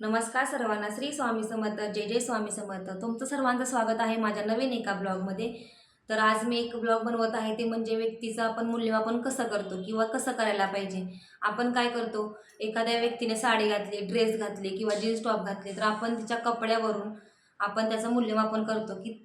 नमस्कार सर्वांना श्री स्वामी समर्थ जय जय स्वामी समर्थ. तुमचं सर्वांचं स्वागत आहे माझ्या नवीन एका ब्लॉगमध्ये. तर आज मी एक ब्लॉग बनवत आहे ते म्हणजे व्यक्तीचं आपण मूल्यमापन कसं करतो किंवा कसं करायला पाहिजे. आपण काय करतो एखाद्या व्यक्तीने साडी घातली ड्रेस घातली किंवा जीन्स टॉप घातले तर आपण तिच्या कपड्यावरून आपण त्याचं मूल्यमापन करतो की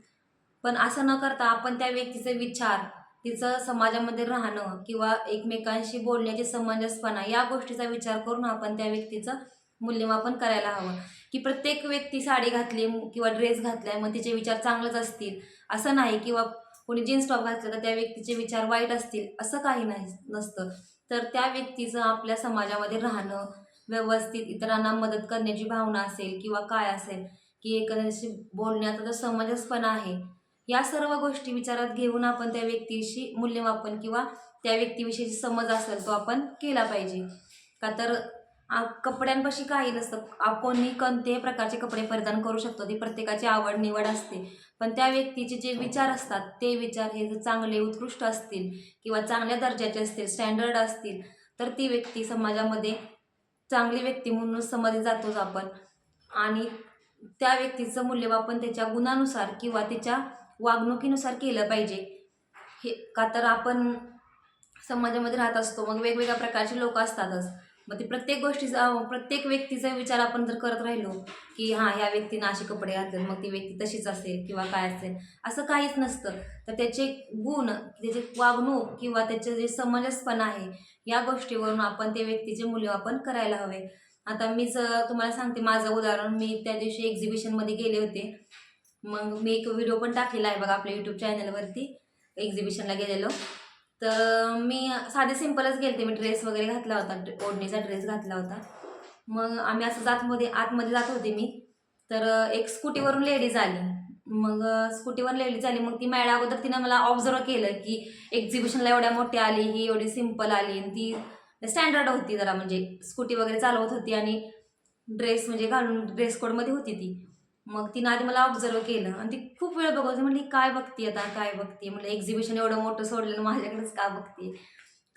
पण असं न करता आपण त्या व्यक्तीचे विचार तिचं समाजामध्ये राहणं किंवा एकमेकांशी बोलण्याची समंजसपणा या गोष्टीचा विचार करून आपण त्या व्यक्तीचं मूल्यमापन करायला हवं. की प्रत्येक व्यक्ती साडी घातली किंवा ड्रेस घातलाय मग तिचे विचार चांगलेच असतील. असं नाही किंवा कोणी जीन्स टॉप घातलं तर त्या व्यक्तीचे विचार वाईट असतील असं काही नाही नसतं. तर त्या व्यक्तीचं आपल्या समाजामध्ये राहणं व्यवस्थित इतरांना मदत करण्याची भावना असेल किंवा काय असेल की एखाद्याशी बोलण्याचा जो समजसपणा आहे. या सर्व गोष्टी विचारात घेऊन आपण त्या व्यक्तीशी मूल्यमापन किंवा त्या व्यक्तीविषयीची समज असेल तो आपण केला पाहिजे. का तर कपड्यांपाशी काही नसतं. कोणी कोणत्याही प्रकारचे कपडे परिधान करू शकतो. ती प्रत्येकाची आवड निवड असते. पण त्या व्यक्तीचे जे विचार असतात ते विचार हे जर चांगले उत्कृष्ट असतील किंवा चांगल्या दर्जाचे असतील स्टँडर्ड असतील तर ती व्यक्ती समाजामध्ये चांगली व्यक्ती म्हणून समजली जातोच आपण. आणि त्या व्यक्तीचं मूल्यमापन त्याच्या गुणानुसार किंवा त्याच्या वागणुकीनुसार केलं पाहिजे. हे का तर आपण समाजामध्ये राहत असतो मग वेगवेगळ्या प्रकारचे लोक असतातच. मग ते प्रत्येक गोष्टीचा प्रत्येक व्यक्तीचा विचार आपण जर करत राहिलो की हां ह्या व्यक्तीनं असे कपडे घातले मग ती व्यक्ती तशीच असेल किंवा काय असेल असं काहीच नसतं. तर त्याचे गुण त्याचे वागणूक किंवा त्याचे जे समंजसपणा आहे या गोष्टीवरून आपण त्या व्यक्तीचे मूल्यमापन करायला हवे. आता मीच तुम्हाला सांगते माझं उदाहरण मी त्या दिवशी एक्झिबिशनमध्ये गेले होते. मग मी एक व्हिडिओ पण टाकलेला आहे बघा आपल्या यूट्यूब चॅनलवरती एक्झिबिशनला गेलेलो. तर मी साधे सिम्पलच गेलते. मी ड्रेस वगैरे घातला होता. ड्रे- ओढणीचा ड्रेस घातला होता. मग आम्ही असं जातमध्ये आतमध्ये जात होते मी. तर एक स्कूटीवरून लेडीज आली. मग स्कूटीवर लेडीज आली. मग ती मॅड अगोदर तिनं मला ऑब्झर्व केलं की एक्झिबिशनला एवढ्या मोठी आली ही एवढी सिंपल आली. आणि ती स्टँडर्ड होती जरा. म्हणजे स्कूटी वगैरे चालवत होती आणि ड्रेस म्हणजे घालून ड्रेस कोडमध्ये होती ती. मग तिनं आधी मला ऑब्झर्व केलं आणि ती खूप वेळ बघत होती म्हणली काय बघती आता? काय बघते म्हणजे एक्झिबिशन एवढं मोठं सोडलं माझ्याकडेच का बघते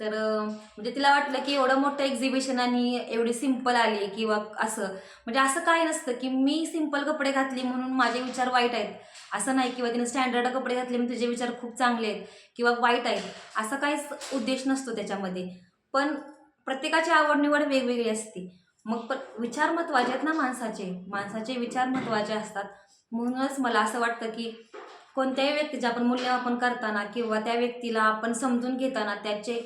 तर म्हणजे तिला वाटलं की एवढं मोठं एक्झिबिशन आणि एवढी सिंपल आली किंवा असं. म्हणजे असं काय नसतं की मी सिंपल कपडे घातली म्हणून माझे विचार वाईट आहेत. असं नाही किंवा तिने स्टँडर्ड कपडे घातले म्हणून तुझे विचार खूप चांगले आहेत किंवा वाईट आहेत. असा काहीच उद्देश नसतो त्याच्यामध्ये. पण प्रत्येकाची आवड निवड वेगवेगळी असते. मग पण विचार महत्त्वाचे आहेत ना माणसाचे. माणसाचे विचार महत्त्वाचे असतात. म्हणूनच मला असं वाटतं की कोणत्याही व्यक्तीचे आपण मूल्यमापन करताना किंवा त्या व्यक्तीला आपण समजून घेताना त्याचे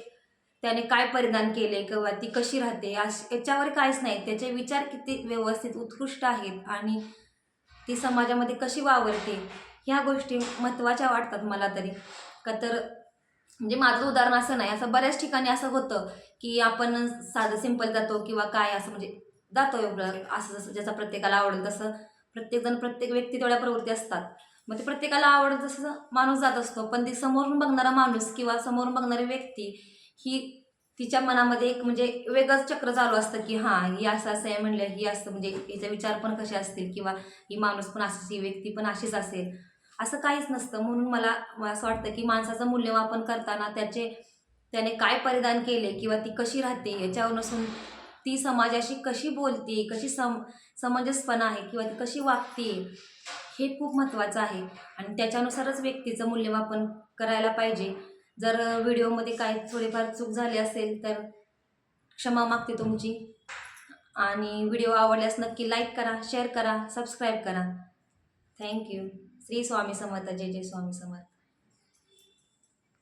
त्याने काय परिधान केले किंवा ती कशी राहते अश याच्यावर काहीच नाही. त्याचे विचार किती व्यवस्थित उत्कृष्ट आहेत आणि ती समाजामध्ये कशी वावरते ह्या गोष्टी महत्त्वाच्या वाटतात मला तरी. का तर म्हणजे माझं उदाहरण असं नाही असं बऱ्याच ठिकाणी असं होतं की आपण साधं सिंपल जातो किंवा काय असं म्हणजे जातो एवढं असं जसं ज्याचा प्रत्येकाला आवडेल तसं. प्रत्येकजण प्रत्येक व्यक्ती तेवढ्या प्रवृत्ती असतात. मग ते प्रत्येकाला आवडत जसं माणूस जात असतो पण ती समोरून बघणारा माणूस किंवा समोरून बघणारी व्यक्ती ही तिच्या मनामध्ये एक म्हणजे वेगळंच चक्र चालू असतं की हां ही असं असं आहे म्हणलं ही असं म्हणजे हिचा विचार पण कसे असतील किंवा ही माणूस पण अशीच ही व्यक्ती पण अशीच असेल. असं काहीच नसतं. म्हणून मला असं वाटतं की माणसाचं मूल्यमापन करताना त्याचे त्याने काय परिधान केले किंवा ती कशी राहते याच्यावर नसून ती समाजाशी कशी बोलते कशी सम समंजसपणा आहे किंवा ती कशी वागते हे खूप महत्त्वाचं आहे. आणि त्याच्यानुसारच व्यक्तीचं मूल्यमापन करायला पाहिजे. जर व्हिडिओमध्ये काय थोडीफार चूक झाली असेल तर क्षमा मागते तुमची. आणि व्हिडिओ आवडल्यास नक्की लाईक करा शेअर करा सबस्क्राईब करा. थँक्यू श्री स्वामी समर्थ जय जय स्वामी समर्थ.